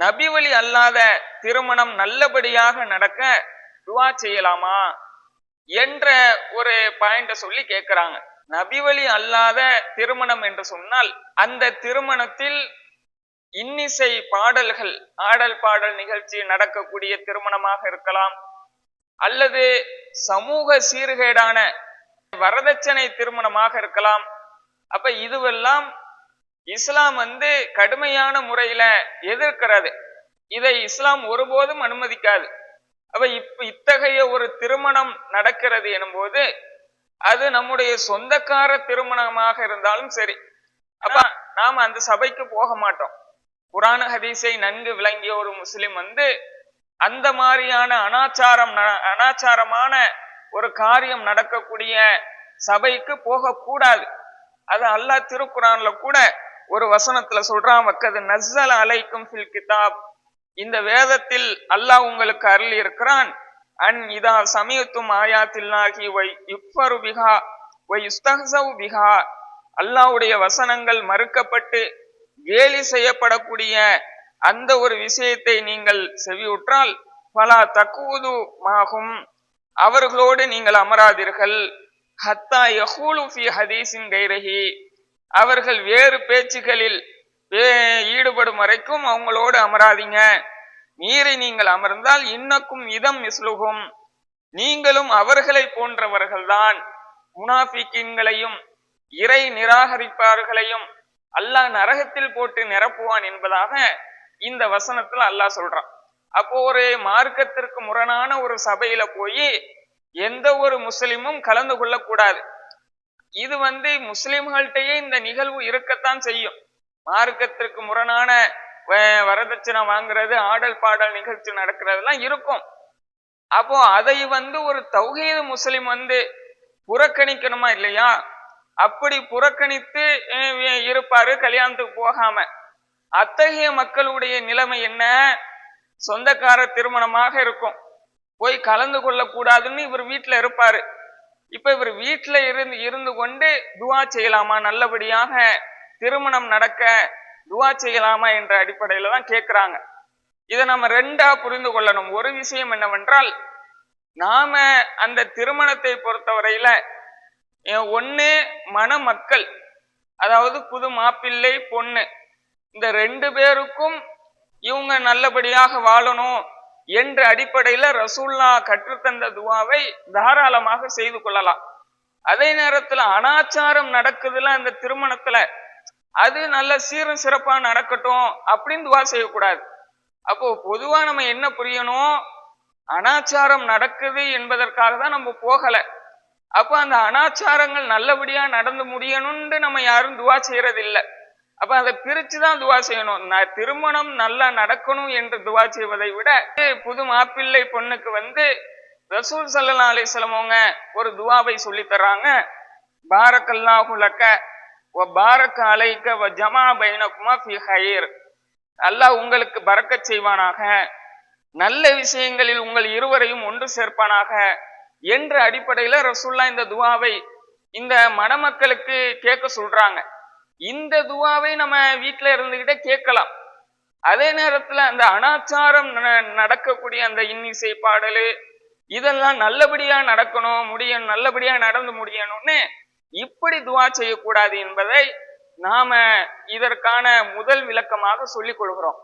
நபி வழி அல்லாத திருமணம் நல்லபடியாக நடக்க துவா செய்யலாமா என்ற ஒரு பாயிண்ட சொல்லி கேட்கிறாங்க நபி வழி அல்லாத திருமணம் என்று சொன்னால் அந்த திருமணத்தில் இன்னிசை பாடல்கள் ஆடல் பாடல் நிகழ்ச்சி நடக்கக்கூடிய திருமணமாக இருக்கலாம் அல்லது சமூக சீர்கேடான வரதட்சணை திருமணமாக இருக்கலாம். அப்ப இதுவெல்லாம் இஸ்லாம் வந்து கடுமையான முறையில எதிர்க்கிறது. இதை இஸ்லாம் ஒருபோதும் அனுமதிக்காது. அப்ப இப்ப இத்தகைய ஒரு திருமணம் நடக்கிறது எனும்போது அது நம்முடைய சொந்தக்கார திருமணமாக இருந்தாலும் சரி. அப்ப நாம அந்த சபைக்கு போக மாட்டோம். குரான் ஹதீஸை நன்கு விளங்கிய ஒரு முஸ்லிம் வந்து அந்த மாதிரியான அனாச்சாரம் அனாச்சாரமான ஒரு காரியம் நடக்கக்கூடிய சபைக்கு போகக்கூடாது. அது அல்லாஹ் திருக்குறான்ல கூட ஒரு வசனத்துல சொல்றான் வக்கது நஸ்ஸல் அலைக்கும் ஃபில் கிதாப். இந்த வேதத்தில் அல்லாஹ் உங்களுக்கு அருள் இருக்கிறான் அன் இதா சமயத்தும் ஆயாத்தில்லாகி வை யுக்ஃபரு பிஹா வை யுஸ்தஹ்ஸவு பிஹா. அல்லாஹ்வுடைய வசனங்கள் மறுக்கப்பட்டு கேலி செய்யப்படக்கூடிய அந்த ஒரு விஷயத்தை நீங்கள் செவியுற்றால் பலா தக்குவது மாகும் அவர்களோடு நீங்கள் அமராதீர்கள். ஹத்தா யஹூலு ஃபி ஹதீஸின் கைரஹி. அவர்கள் வேறு பேச்சுகளில் ஈடுபடும் வரைக்கும் அவங்களோடு அமராதீங்க. மீறி நீங்கள் அமர்ந்தால் இன்னக்கும் இதம் மிஸ்லுகும். நீங்களும் அவர்களை போன்றவர்கள்தான். முனாஃபிக்கின்களையும் இறை நிராகரிப்பார்களையும் அல்லாஹ் நரகத்தில் போட்டு நிரப்புவான் என்பதாக இந்த வசனத்துல அல்லாஹ் சொல்றான். அப்போ ஒரு மார்க்கத்திற்கு முரணான ஒரு சபையில போய் எந்த ஒரு முஸ்லிமும் கலந்து கொள்ளக்கூடாது. இது வந்து முஸ்லிம்கள்ட்டயே இந்த நிகழ்வு இருக்கத்தான் செய்யும். மார்க்கத்திற்கு முரணான வ- வரதட்சணை வாங்குறது ஆடல் பாடல் நிகழ்ச்சி நடக்கிறதெல்லாம் இருக்கும். அப்போ அதை வந்து ஒரு தௌஹீது முஸ்லிம் வந்து புறக்கணிக்கணுமா இல்லையா? அப்படி புறக்கணித்து இருப்பாரு கல்யாணத்துக்கு போகாம. அத்தகைய மக்களுடைய நிலைமை என்ன? சொந்தக்கார திருமணமாக இருக்கும். போய் கலந்து கொள்ளக்கூடாதுன்னு இவர் வீட்டுல இருப்பாரு. இப்ப இவர் வீட்டுல இருந்து இருந்து கொண்டு துவா செய்யலாமா? நல்லபடியாக திருமணம் நடக்க துவா செய்யலாமா என்ற அடிப்படையில தான் கேட்கிறாங்க இதை நம்ம ரெண்டா புரிந்து கொள்ளணும். ஒரு விஷயம் என்னவென்றால் நாம அந்த திருமணத்தை பொறுத்தவரையில ஒன்னு மணமக்கள் அதாவது புது மாப்பிள்ளை பொண்ணு இந்த ரெண்டு பேருக்கும் இவங்க நல்லபடியாக வாழணும். என்ற அடிப்படையில ரசூல்லா கற்றுத்தந்த துவாவை தாராளமாக செய்து கொள்ளலாம். அதே நேரத்துல அனாச்சாரம் நடக்குதுல அந்த திருமணத்துல. அது நல்ல சீரும் சிறப்பா நடக்கட்டும் அப்படின்னு துவா செய்யக்கூடாது. அப்போ பொதுவா நம்ம என்ன புரியணும்? அனாச்சாரம் நடக்குது என்பதற்காக தான் நம்ம போகல. அப்ப அந்த அனாச்சாரங்கள் நல்லபடியா நடந்து முடியணும்னு நம்ம யாரும் துவா செய்யறது அப்ப அதை பிரிச்சு தான் துவா செய்யணும். ந- திருமணம் நல்லா நடக்கணும் என்று துவா செய்வதை விட புது மாப்பிள்ளை பொண்ணுக்கு வந்து ரசூல் சல்லா அலிஸ்லம் ஒரு துவாவை சொல்லி தர்றாங்க. பாரக்கல்லாஹு லக்க வ பாரக்க அலைக்க வ ஜமா பைனகுமா ஃபி ஹயர் அல்லாஹ் உங்களுக்கு பறக்க செய்வானாக. நல்ல விஷயங்களில் உங்கள் இருவரையும் ஒன்று சேர்ப்பானாக என்ற அடிப்படையில ரசூல்லா இந்த துவாவை இந்த மணமக்களுக்கு கேட்க சொல்றாங்க. இந்த துவாவை நம்ம வீட்டில் இருந்துகிட்டே கேட்கலாம். அதே நேரத்துல அந்த அனாச்சாரம் நடக்கக்கூடிய அந்த இன்னிசை பாடலு இதெல்லாம் நல்லபடியா நடக்கணும் முடியணும் நல்லபடியா நடந்து முடியணும்னு இப்படி துவா செய்யக்கூடாது என்பதை நாம இதற்கான முதல் விளக்கமாக சொல்லிக் கொள்கிறோம்.